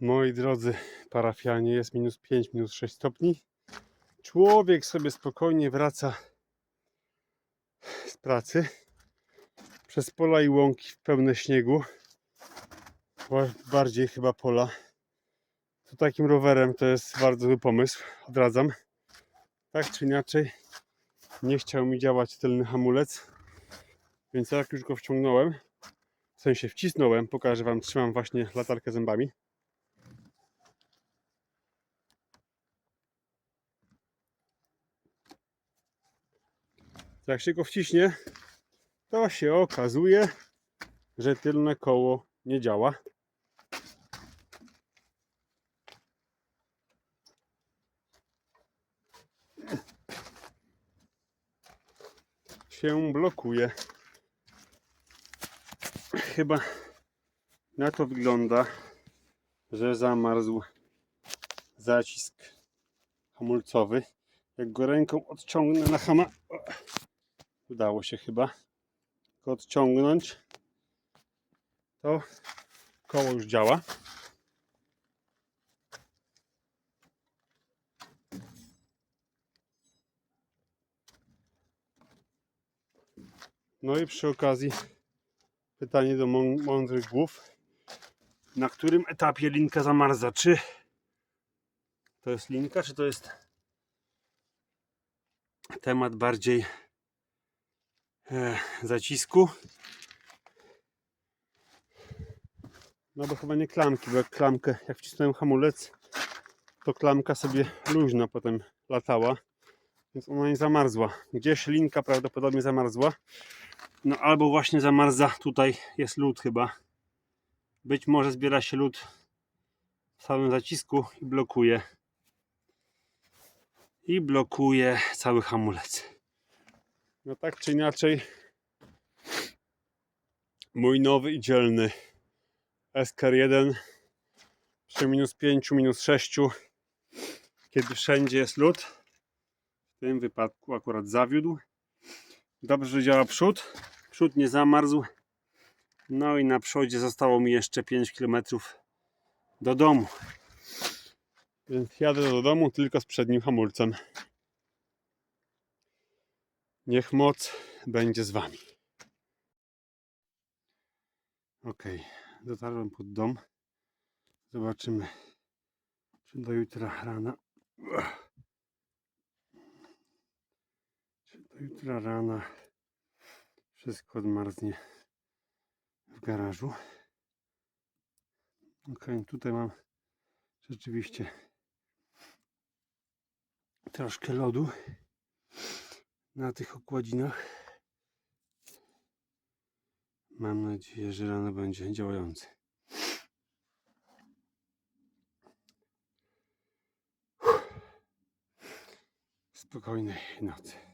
Moi drodzy parafianie, jest minus 5, minus 6 stopni. Człowiek sobie spokojnie wraca z pracy przez pola i łąki w pełne śniegu. Ba- Bardziej chyba pola. To takim rowerem to jest bardzo zły pomysł. Odradzam. Tak czy inaczej, nie chciał mi działać tylny hamulec, więc jak już go wciągnąłem, w sensie wcisnąłem, pokażę Wam, trzymam właśnie latarkę zębami. Jak się go wciśnie, to się okazuje, że tylne koło nie działa. Się blokuje. Chyba na to wygląda, że zamarzł zacisk hamulcowy. Jak go ręką odciągnę na hama, udało się chyba go odciągnąć, to koło już działa. No i przy okazji pytanie do mą- mądrych głów. Na którym etapie linka zamarza? Czy to jest linka, czy to jest temat bardziej zacisku? No bo chyba nie klamki, bo jak klamkę, jak wcisnąłem hamulec, to klamka sobie luźno potem latała, więc ona nie zamarzła. Gdzieś linka prawdopodobnie zamarzła. No albo właśnie zamarza, tutaj jest lód chyba. Być może zbiera się lód w samym zacisku i blokuje. I blokuje cały hamulec. No tak czy inaczej, mój nowy i dzielny SKR1 przy minus 5, minus 6, kiedy wszędzie jest lód. W tym wypadku akurat zawiódł. Dobrze, działa przód. Przód nie zamarzł. No i na przodzie zostało mi jeszcze 5 km do domu. Więc jadę do domu tylko z przednim hamulcem. Niech moc będzie z wami. Ok, dotarłem pod dom. Zobaczymy, czy do jutra rana. Czy do jutra rana wszystko odmarznie w garażu. Ok, tutaj mam rzeczywiście troszkę lodu na tych okładzinach. Mam nadzieję, że rano będzie działający. Spokojnej nocy.